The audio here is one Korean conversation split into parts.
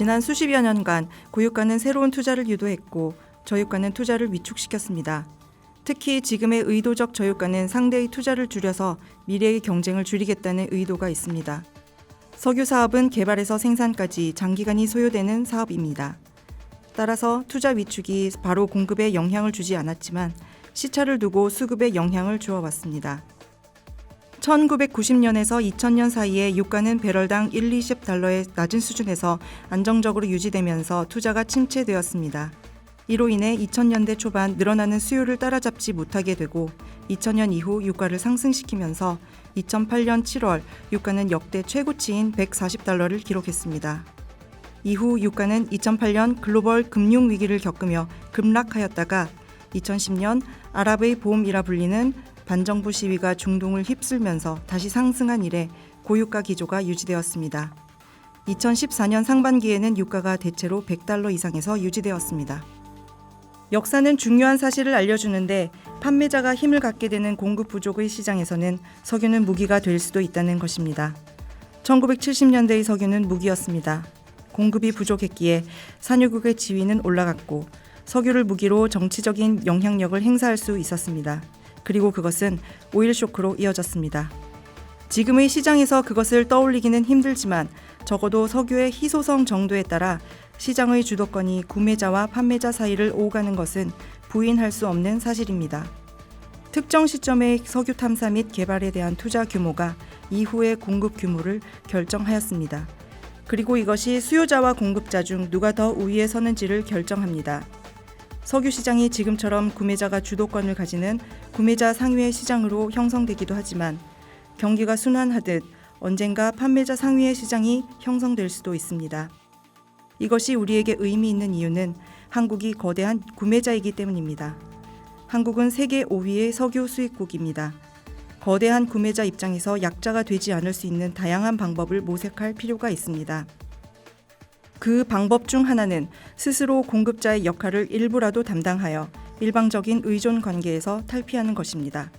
지난 수십여 년간 고유가는 새로운 투자를 유도했고 저유가는 투자를 위축시켰습니다. 특히 지금의 의도적 저유가는 상대의 투자를 줄여서 미래의 경쟁을 줄이겠다는 의도가 있습니다. 석유 사업은 개발에서 생산까지 장기간이 소요되는 사업입니다. 따라서 투자 위축이 바로 공급에 영향을 주지 않았지만 시차를 두고 수급에 영향을 주어 왔습니다. 1990년에서 2000년 사이에 유가는 배럴당 1, 20달러의 낮은 수준에서 안정적으로 유지되면서 투자가 침체되었습니다. 이로 인해 2000년대 초반 늘어나는 수요를 따라잡지 못하게 되고 2000년 이후 유가를 상승시키면서 2008년 7월 유가는 역대 최고치인 140달러를 기록했습니다. 이후 유가는 2008년 글로벌 금융 위기를 겪으며 급락하였다가 2010년 아랍의 봄이라 불리는 반정부 시위가 중동을 휩쓸면서 다시 상승한 이래 고유가 기조가 유지되었습니다. 2014년 상반기에는 유가가 대체로 100달러 이상에서 유지되었습니다. 역사는 중요한 사실을 알려주는데 판매자가 힘을 갖게 되는 공급 부족의 시장에서는 석유는 무기가 될 수도 있다는 것입니다. 1970년대의 석유는 무기였습니다. 공급이 부족했기에 산유국의 지위는 올라갔고 석유를 무기로 정치적인 영향력을 행사할 수 있었습니다. 그리고 그것은 오일 쇼크로 이어졌습니다. 지금의 시장에서 그것을 떠올리기는 힘들지만 적어도 석유의 희소성 정도에 따라 시장의 주도권이 구매자와 판매자 사이를 오가는 것은 부인할 수 없는 사실입니다. 특정 시점의 석유 탐사 및 개발에 대한 투자 규모가 이후의 공급 규모를 결정하였습니다. 그리고 이것이 수요자와 공급자 중 누가 더 우위에 서는지를 결정합니다. 석유 시장이 지금처럼 구매자가 주도권을 가지는 구매자 상위의 시장으로 형성되기도 하지만 경기가 순환하듯 언젠가 판매자 상위의 시장이 형성될 수도 있습니다. 이것이 우리에게 의미 있는 이유는 한국이 거대한 구매자이기 때문입니다. 한국은 세계 5위의 석유 수입국입니다. 거대한 구매자 입장에서 약자가 되지 않을 수 있는 다양한 방법을 모색할 필요가 있습니다. 그 방법 중 하나는 스스로 공급자의 역할을 일부라도 담당하여 일방적인 의존 관계에서 탈피하는 것입니다.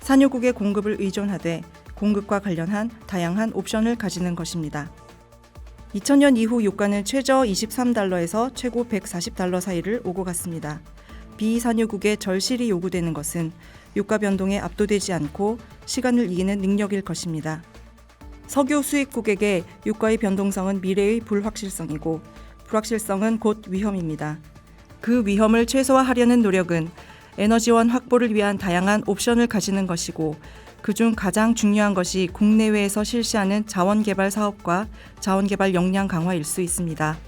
산유국의 공급을 의존하되 공급과 관련한 다양한 옵션을 가지는 것입니다. 2000년 이후 유가는 최저 23달러에서 최고 140달러 사이를 오고 갔습니다. 비산유국의 절실히 요구되는 것은 유가 변동에 압도되지 않고 시간을 이기는 능력일 것입니다. 석유 수입국에게 유가의 변동성은 미래의 불확실성이고 불확실성은 곧 위험입니다. 그 위험을 최소화하려는 노력은 에너지원 확보를 위한 다양한 옵션을 가지는 것이고 그중 가장 중요한 것이 국내외에서 실시하는 자원개발 사업과 자원개발 역량 강화일 수 있습니다.